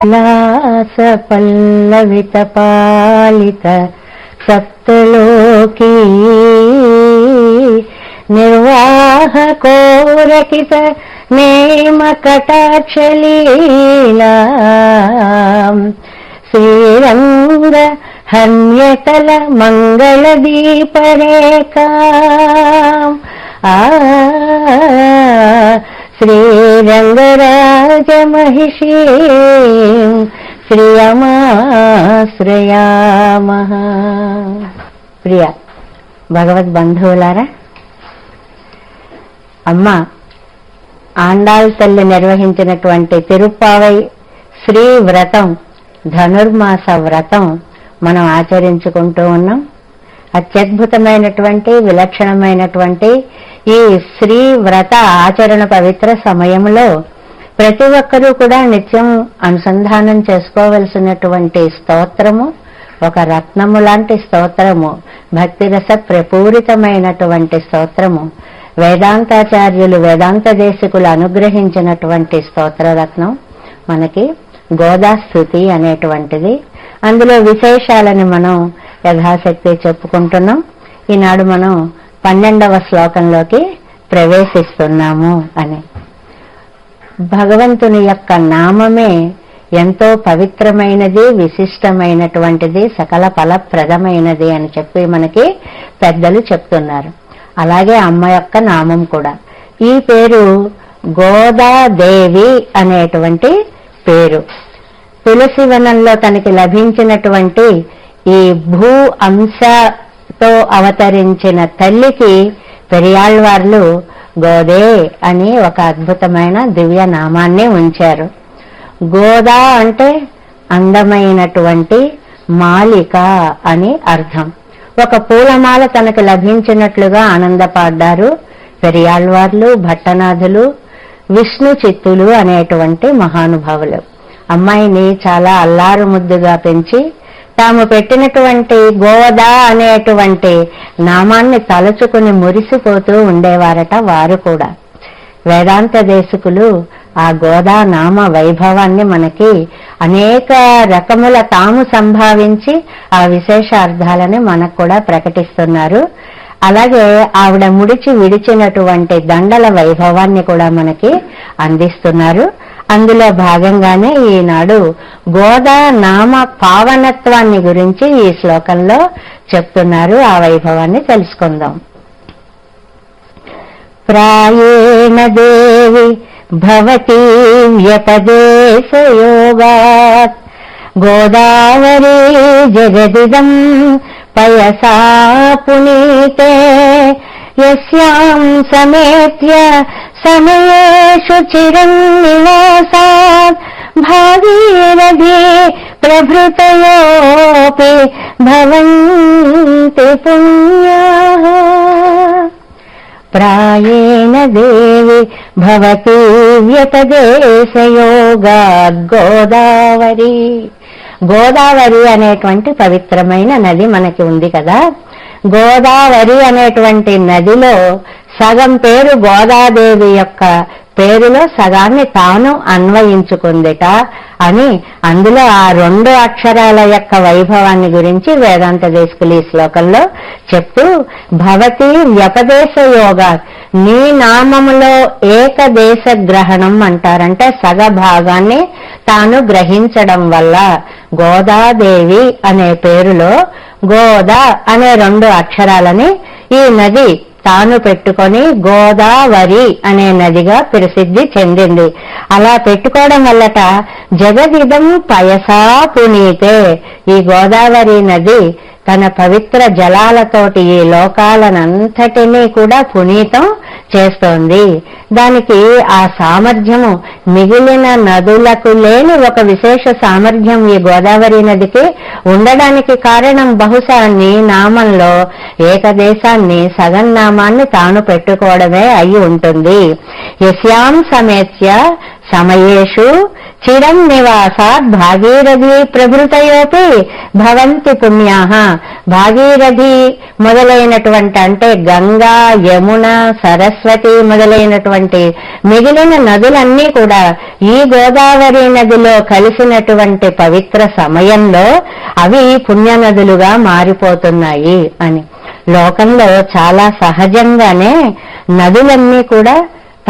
Lhasa పల్లవిత పాలిత సప్తలోకీ నిర్వాహ కోరకిత నేమ కటాక్షలీలా. శ్రీరంగ హన్యతల మంగళ ప్రియ భగవద్ బంధువులారా అమ్మ ఆండాల్ తల్లి నిర్వహించినటువంటి తిరుప్పావై శ్రీ వ్రతం ధనుర్మాస వ్రతం మనం ఆచరించుకుంటూ ఉన్నాం. అత్యద్భుతమైనటువంటి విలక్షణమైనటువంటి ఈ శ్రీ వ్రత ఆచరణ పవిత్ర సమయంలో ప్రతి ఒక్కరూ కూడా నిత్యం అనుసంధానం చేసుకోవలసినటువంటి స్తోత్రము ఒక రత్నము లాంటి స్తోత్రము భక్తిరస ప్రపూరితమైనటువంటి స్తోత్రము వేదాంతాచార్యులు వేదాంత దేశికులు అనుగ్రహించినటువంటి స్తోత్రరత్నం మనకి గోదాస్థుతి అనేటువంటిది. అందులో విశేషాలని మనం యథాశక్తి చెప్పుకుంటున్నాం. ఈనాడు మనం పన్నెండవ శ్లోకంలోకి ప్రవేశిస్తున్నాము అని. భగవంతుని యొక్క నామమే ఎంతో పవిత్రమైనది విశిష్టమైనటువంటిది సకల ఫలప్రదమైనది అని చెప్పి మనకి పెద్దలు చెప్తున్నారు. అలాగే అమ్మ యొక్క నామం కూడా. ఈ పేరు గోదాదేవి అనేటువంటి పేరు. తులసి వనంలో తనకి లభించినటువంటి ఈ భూ అంశతో అవతరించిన తల్లికి పెరియాళ్వార్లు గోదే అని ఒక అద్భుతమైన దివ్య నామాన్ని ఉంచారు. గోదా అంటే అందమైనటువంటి మాలిక అని అర్థం. ఒక పూలమాల తనకు లభించినట్లుగా ఆనందపడ్డారు పెరియాళ్వార్లు భట్టనాథులు విష్ణు చిత్తులు అనేటువంటి మహానుభావులు. అమ్మాయిని చాలా అల్లారు ముద్దుగా పెంచి తాము పెట్టినటువంటి గోదా అనేటువంటి నామాన్ని తలుచుకుని మురిసిపోతూ ఉండేవారట వారు కూడా. వేదాంత దేశకులు ఆ గోదా నామ వైభవాన్ని మనకి అనేక రకముల తాము సంభావించి ఆ విశేష అర్థాలని మనకు కూడా ప్రకటిస్తున్నారు. అలాగే ఆవిడ ముడిచి విడిచినటువంటి దండల వైభవాన్ని కూడా మనకి అందిస్తున్నారు. అందులో భాగంగానే ఈనాడు గోదా నామ పావనత్వాన్ని గురించి ఈ శ్లోకంలో చెప్తున్నారు. ఆ వైభవాన్ని తెలుసుకుందాం. ప్రాయేణ దేవి భవతి వ్యపదేశయోగాత్. గోదావరి జగదిదం పయసా పునీతే యస్యాం సమేత్య సమయేషు చిరం निवासात् భాగీరథీ प्रभृतयोऽपि भवन्ति पुण्याः। प्रायेण देवि భవతి వ్యపదేశయోగాద్ గోదావరి గోదావరి అనేటువంటి పవిత్రమైన నది మనకి ఉంది కదా। గోదావరి అనేటువంటి నదిలో సగం పేరు గోదాదేవి యొక్క పేరులో సగాన్ని తాను అన్వయించుకుందిట అని అందులో ఆ రెండు అక్షరాల యొక్క వైభవాన్ని గురించి వేదాంత దేశకులు ఈ శ్లోకంలో చెప్తూ భవతి వ్యపదేశ యోగ నీ నామములో ఏకదేశ గ్రహణం అంటారంటే సగ భాగాన్ని తాను గ్రహించడం వల్ల. గోదాదేవి అనే పేరులో గోదా అనే రెండు అక్షరాలని ఈ నది తాను పెట్టుకొని గోదావరి అనే నదిగా ప్రసిద్ధి చెందింది. అలా పెట్టుకోవడం వల్లట జగదిదం పయసా పునీతే. ఈ గోదావరి నది తన పవిత్ర జలాలతోటి ఈ లోకాలనంతటినీ కూడా పునీతం చేస్తోంది. దానికి ఆ సామర్థ్యము మిగిలిన నదులకు లేని ఒక విశేష సామర్థ్యం ఈ గోదావరి నదికి ఉండడానికి కారణం బహుశా నీ నామంలో ఏకదేశాన్ని సగన్నామాన్ని తాను పెట్టుకోవడమే అయి ఉంటుంది. యశ్యాం సమేత్య సమయేషు చిరం నివాసాత్ భాగీరథి ప్రభృతయోపి భవంతి పుణ్యాహ భాగీరథి మొదలైనటువంటి అంటే గంగా యమున సరస్వతి మొదలైనటువంటి మిగిలిన నదులన్నీ కూడా ఈ గోదావరి నదిలో కలిసినటువంటి పవిత్ర సమయంలో అవి పుణ్య నదులుగా మారిపోతున్నాయి అని. లోకంలో చాలా సహజంగానే నదులన్నీ కూడా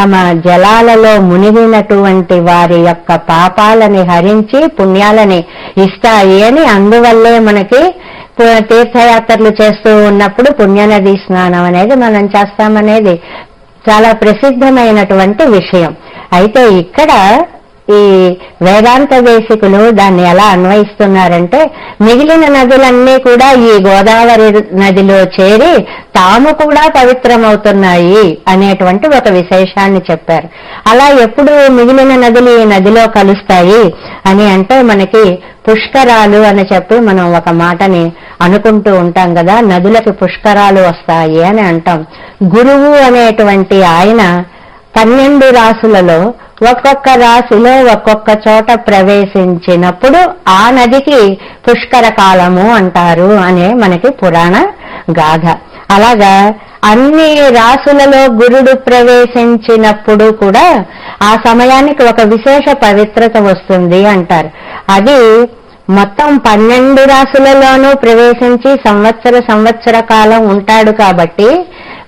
తమ జలాలలో మునిగినటువంటి వారి యొక్క పాపాలని హరించి పుణ్యాలని ఇస్తాయి అని అందువల్లే మనకి తీర్థయాత్రలు చేస్తూ ఉన్నప్పుడు పుణ్యనది స్నానం అనేది మనం చేస్తామనేది చాలా ప్రసిద్ధమైనటువంటి విషయం. అయితే ఇక్కడ ఈ వేదాంత దేశికులు దాన్ని ఎలా అన్వయిస్తున్నారంటే మిగిలిన నదులన్నీ కూడా ఈ గోదావరి నదిలో చేరి తాము కూడా పవిత్రమవుతున్నాయి అనేటువంటి ఒక విశేషాన్ని చెప్పారు. అలా ఎప్పుడు మిగిలిన నదులు ఈ నదిలో కలుస్తాయి అని అంటే మనకి పుష్కరాలు అని చెప్పి మనం ఒక మాటని అనుకుంటూ ఉంటాం కదా నదులకి పుష్కరాలు వస్తాయి అని అంటాం. గురువు అనేటువంటి ఆయన పన్నెండు రాసులలో ఒక్కొక్క రాశిలో ఒక్కొక్క చోట ప్రవేశించినప్పుడు ఆ నదికి పుష్కర కాలము అంటారు అనే మనకి పురాణ గాథ. అలాగా అన్ని రాసులలో గురుడు ప్రవేశించినప్పుడు కూడా ఆ సమయానికి ఒక విశేష పవిత్రత వస్తుంది అంటారు. అది మొత్తం పన్నెండు రాసులలోనూ ప్రవేశించి సంవత్సర సంవత్సర కాలం ఉంటాడు కాబట్టి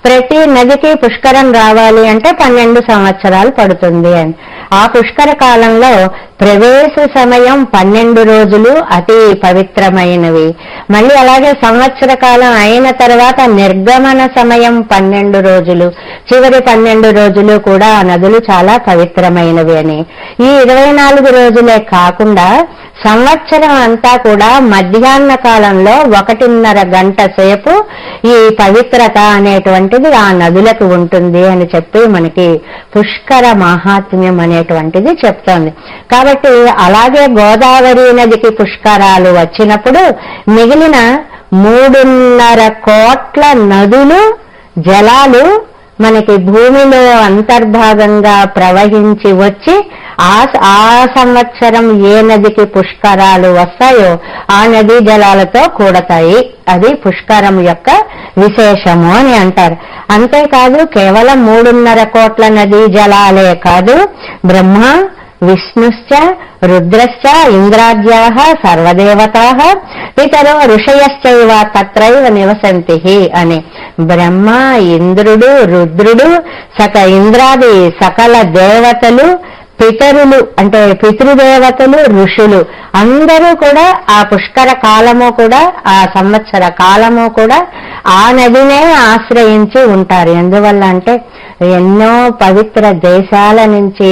ప్రతి నదికి పుష్కరం రావాలి అంటే పన్నెండు సంవత్సరాలు పడుతుంది అని. ఆ పుష్కర కాలంలో ప్రవేశ సమయం పన్నెండు రోజులు అతి పవిత్రమైనవి. మళ్ళీ అలాగే సంవత్సర కాలం అయిన తర్వాత నిర్గమన సమయం పన్నెండు రోజులు. చివరి పన్నెండు రోజులు కూడా ఆ నదులు చాలా పవిత్రమైనవి అని. ఈ ఇరవై నాలుగు రోజులే కాకుండా సంవత్సరం అంతా కూడా మధ్యాహ్న కాలంలో ఒకటిన్నర గంట సేపు ఈ పవిత్రత అనేటువంటిది ఆ నదులకు ఉంటుంది అని చెప్పి మనకి పుష్కర మహాత్మ్యం అనేటువంటిది చెప్తోంది. కాబట్టి అలాగే గోదావరి నదికి పుష్కరాలు వచ్చినప్పుడు మిగిలిన మూడున్నర కోట్ల నదులు జలాలు మనకి భూమిలో అంతర్భాగంగా ప్రవహించి వచ్చి ఆ ఆ సంవత్సరం ఏ నదికి పుష్కరాలు వస్తాయో ఆ నదీ జలాలతో కూడతాయి. అది పుష్కరం యొక్క విశేషము అని అంటారు. అంతేకాదు కేవలం మూడున్నర కోట్ల నదీ జలాలే కాదు. బ్రహ్మ విష్ణుశ్చ రుద్రశ్చ ఇంద్రాద్యా సర్వదేవతా ఇతరో ఋషయశ్చైవ తత్రైవ నివసంతి అని. బ్రహ్మ ఇంద్రుడు రుద్రుడు సక ఇంద్రాది సకల దేవతలు పితరులు అంటే పితృదేవతలు ఋషులు అందరూ కూడా ఆ పుష్కర కాలము కూడా ఆ సంవత్సర కాలము కూడా ఆ నదినే ఆశ్రయించి ఉంటారు. ఎందువల్ల అంటే ఎన్నో పవిత్ర దేశాల నుంచి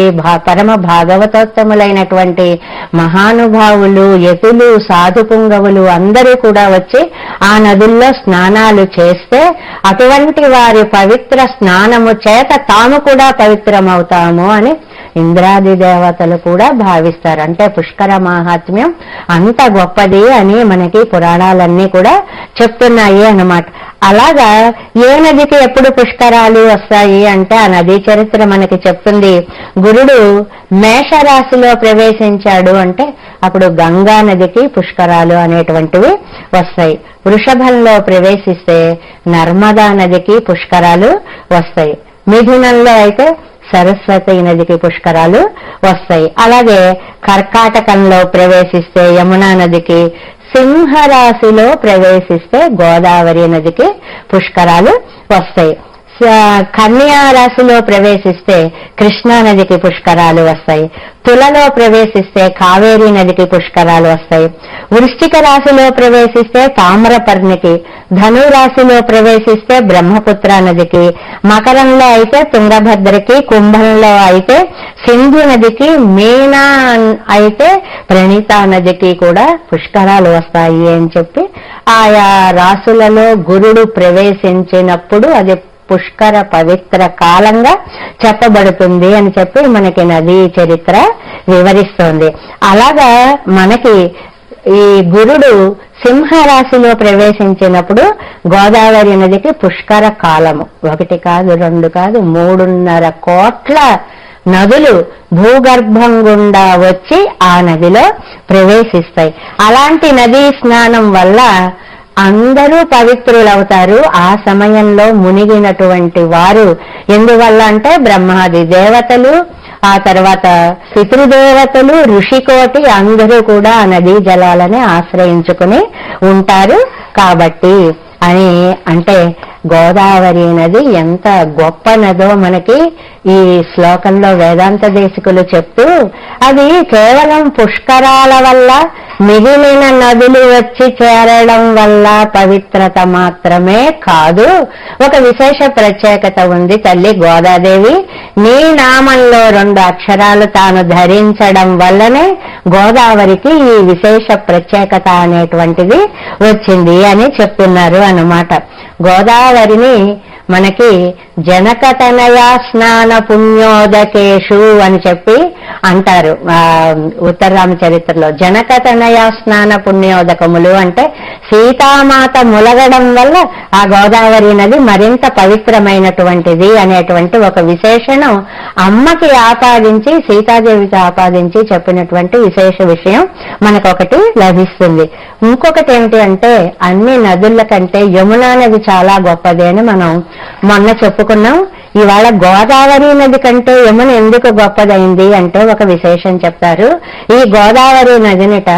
పరమ భాగవతోత్తములైనటువంటి మహానుభావులు యతులు సాధు పుంగవులు అందరూ కూడా వచ్చి ఆ నదుల్లో స్నానాలు చేస్తే అటువంటి వారి పవిత్ర స్నానము చేత తాము కూడా పవిత్రమవుతాము అని ఇంద్రాది దేవతలు కూడా భావిస్తారు. అంటే పుష్కర మాహాత్మ్యం అంత గొప్పది అని మనకి పురాణాలన్నీ కూడా చెప్తున్నాయి అన్నమాట. అలాగా ఏ నదికి ఎప్పుడు పుష్కరాలు వస్తాయి అంటే ఆ నదీ చరిత్ర మనకి చెప్తుంది. గురుడు మేషరాశిలో ప్రవేశించాడు అంటే అప్పుడు గంగా నదికి పుష్కరాలు అనేటువంటివి వస్తాయి. వృషభంలో ప్రవేశిస్తే నర్మదా నదికి పుష్కరాలు వస్తాయి. మిథునంలో అయితే సరస్వతి నదికి పుష్కరాలు వస్తాయి. అలాగే కర్కాటకంలో ప్రవేశిస్తే యమునా నదికి సింహరాశిలో ప్రవేశిస్తే గోదావరి నదికి పుష్కరాలు వస్తాయి. కన్యా రాశిలో ప్రవేశిస్తే కృష్ణా నదికి పుష్కరాలు వస్తాయి. తులలో ప్రవేశిస్తే కావేరీ నదికి పుష్కరాలు వస్తాయి. వృష్టిక రాశిలో ప్రవేశిస్తే తామ్రపర్ణికి ధను రాశిలో ప్రవేశిస్తే బ్రహ్మపుత్ర నదికి మకరంలో అయితే తుంగభద్రకి కుంభంలో అయితే సింధు నదికి మీనా అయితే ప్రణీతా నదికి కూడా పుష్కరాలు వస్తాయి అని చెప్పి ఆయా రాసులలో గురుడు ప్రవేశించినప్పుడు అది పుష్కర పవిత్ర కాలంగా చెప్పబడుతుంది అని చెప్పి మనకి నదీ చరిత్ర వివరిస్తోంది. అలాగా మనకి ఈ గురుడు సింహరాశిలో ప్రవేశించినప్పుడు గోదావరి నదికి పుష్కర కాలము. ఒకటి కాదు రెండు కాదు మూడున్నర కోట్ల నదులు భూగర్భం గుండా వచ్చి ఆ నదిలో ప్రవేశిస్తాయి. అలాంటి నదీ స్నానం వల్ల అందరూ పవిత్రులవుతారు. ఆ సమయంలో మునిగినటువంటి వారు ఎందువల్ల అంటే బ్రహ్మాది దేవతలు ఆ తర్వాత పితృదేవతలు ఋషికోటి అందరూ కూడా ఆ నదీ జలాలని ఆశ్రయించుకుని ఉంటారు. కాబట్టి అని అంటే గోదావరి నది ఎంత గొప్ప నదో మనకి ఈ శ్లోకంలో వేదాంత దేశికులు చెప్తూ అది కేవలం పుష్కరాల వల్ల మిగిలిన నదులు వచ్చి చేరడం వల్ల పవిత్రత మాత్రమే కాదు. ఒక విశేష ప్రత్యేకత ఉంది తల్లి గోదాదేవి. నీ నామంలో రెండు అక్షరాలు తాను ధరించడం వల్లనే గోదావరికి ఈ విశేష ప్రత్యేకత అనేటువంటిది వచ్చింది అని చెప్తున్నారు అన్నమాట. గోదావరిని మనకి జనకతనయ స్నాన పుణ్యోదకేషు అని చెప్పి అంటారు ఉత్తరరామ చరిత్రలో. రామచరిత్రలో జనకతనయ స్నాన పుణ్యోదకములు అంటే సీతామాత ములగడం వల్ల ఆ గోదావరి నది మరింత పవిత్రమైనటువంటిది అనేటువంటి ఒక విశేషణం అమ్మకి ఆపాదించి సీతాదేవికి ఆపాదించి చెప్పినటువంటి విశేష విషయం మనకొకటి లభిస్తుంది. ఇంకొకటి ఏమిటి అంటే అన్ని నదుల కంటే యమునా నది చాలా గొప్పది అని మనం మొన్న చెప్పుకున్నాం. ఇవాళ గోదావరి నది కంటే యమున ఎందుకు గొప్పదైంది అంటే ఒక విశేషం చెప్తారు. ఈ గోదావరి నదినిట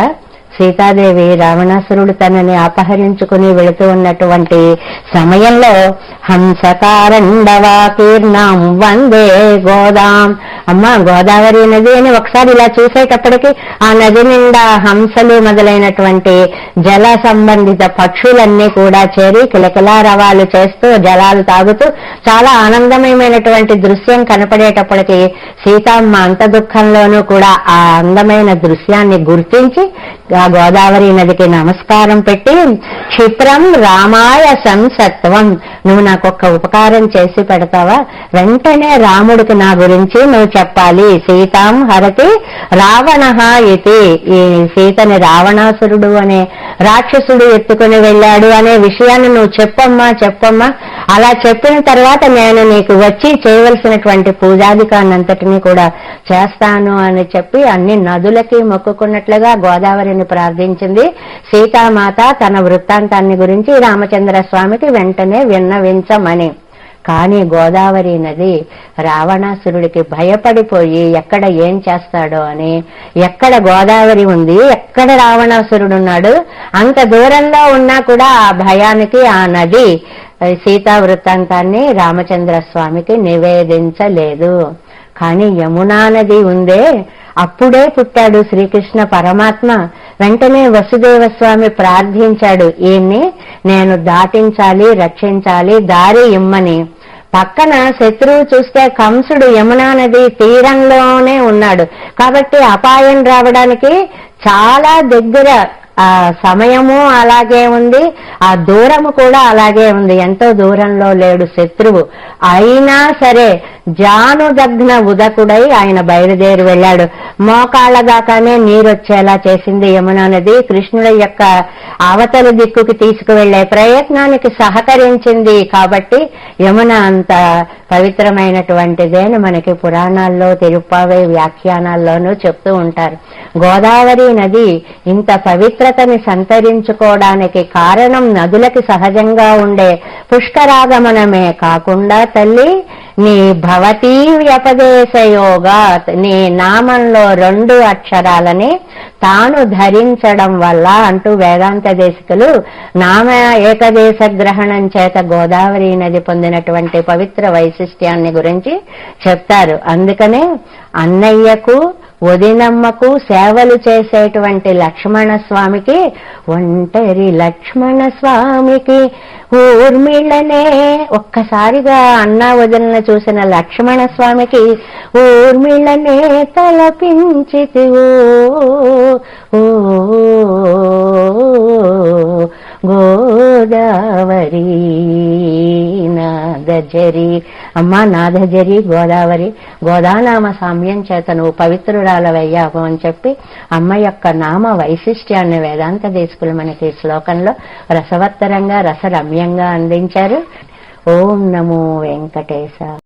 సీతాదేవి రావణాసురుడు తనని అపహరించుకుని వెళుతూ ఉన్నటువంటి సమయంలో హంసకారండవాకీర్ణం వందే గోదాం. అమ్మ గోదావరి నది అని ఒకసారి ఇలా చూసేటప్పటికి ఆ నది నిండా హంసలు మొదలైనటువంటి జల సంబంధిత పక్షులన్నీ కూడా చేరి కిలకిలా రవాలు చేస్తూ జలాలు తాగుతూ చాలా ఆనందమయమైనటువంటి దృశ్యం కనపడేటప్పటికి సీతమ్మ అంత దుఃఖంలోనూ కూడా ఆ అందమైన దృశ్యాన్ని గుర్తించి ఆ గోదావరి నదికి నమస్కారం పెట్టి క్షిప్రం రామాయ సంసత్వం. నువ్వు నాకు ఒక్క ఉపకారం చేసి పెడతావా? వెంటనే రాముడికి నా గురించి నువ్వు చెప్పాలి. సీతాం హరతి రావణ ఇది ఈ సీతని రావణాసురుడు అనే రాక్షసుడు ఎత్తుకుని వెళ్ళాడు అనే విషయాన్ని నువ్వు చెప్పమ్మా చెప్పమ్మా. అలా చెప్పిన తర్వాత నేను నీకు వచ్చి చేయవలసినటువంటి పూజాధికాన్నంతటినీ కూడా చేస్తాను అని చెప్పి అన్ని నదులకి మొక్కుకున్నట్లుగా గోదావరిని ప్రార్థించింది. సీతామాత తన వృత్తాంతాన్ని గురించి రామచంద్ర స్వామికి వెంటనే విన్నవించమని. కానీ గోదావరి నది రావణాసురుడికి భయపడిపోయి ఎక్కడ ఏం చేస్తాడో అని ఎక్కడ గోదావరి ఉంది ఎక్కడ రావణాసురుడు ఉన్నాడు అంత దూరంలో ఉన్నా కూడా ఆ భయానికి ఆ నది సీతా వృత్తాంతాన్ని రామచంద్ర స్వామికి నివేదించలేదు. కానీ యమునా నది ఉందే అప్పుడే పుట్టాడు శ్రీకృష్ణ పరమాత్మ. వెంటనే వసుదేవ స్వామి ప్రార్థించాడు ఈయన్ని నేను దాటించాలి రక్షించాలి దారి ఇమ్మని. పక్కన శత్రువు చూస్తే కంసుడు యమునా నది తీరంలోనే ఉన్నాడు. కాబట్టి అపాయం రావడానికి చాలా దగ్గర ఆ సమయము అలాగే ఉంది ఆ దూరము కూడా అలాగే ఉంది. ఎంతో దూరంలో లేడు శత్రువు. అయినా సరే జానుదగ్న ఉదకుడై ఆయన బయలుదేరి వెళ్ళాడు. మోకాళ్ళ దాకానే నీరొచ్చేలా చేసింది యమునా నది. కృష్ణుడి యొక్క అవతల దిక్కుకి తీసుకువెళ్ళే ప్రయత్నానికి సహకరించింది. కాబట్టి యమున అంత పవిత్రమైనటువంటిదేని మనకి పురాణాల్లో తిరుప్పావే వ్యాఖ్యానాల్లోనూ చెప్తూ ఉంటారు. గోదావరి నది ఇంత పవిత్రతని సంతరించుకోవడానికి కారణం నదులకి సహజంగా ఉండే పుష్కరాగమనమే. కాకుండా తల్లి నీ భవతీ వ్యపదేశయోగా నీ నామంలో రెండు అక్షరాలని తాను ధరించడం వల్ల అంటూ వేదాంత దేశికులు నామ ఏకదేశ గ్రహణం చేత గోదావరి నది పొందినటువంటి పవిత్ర వైశిష్ట్యాన్ని గురించి చెప్తారు. అందుకనే అన్నయ్యకు వదినమ్మకు సేవలు చేసేటువంటి లక్ష్మణ స్వామికి ఒంటరి లక్ష్మణ స్వామికి ఊర్మిళ్ళనే ఒక్కసారిగా అన్నా వదిన చూసిన లక్ష్మణ స్వామికి ఊర్మిళ్ళనే తలపించితి ఓ గోదావరి నాదజరి అమ్మా నాదజరి గోదావరి గోదానామ సామ్యం చేత నువ్వు పవిత్రురాలవయ్యావు అని చెప్పి అమ్మ యొక్క నామ వైశిష్ట్యాన్ని వేదాంత దేశకులు మనకి శ్లోకంలో రసవత్తరంగా రసరమ్యంగా అందించారు. ఓం నమో వెంకటేశ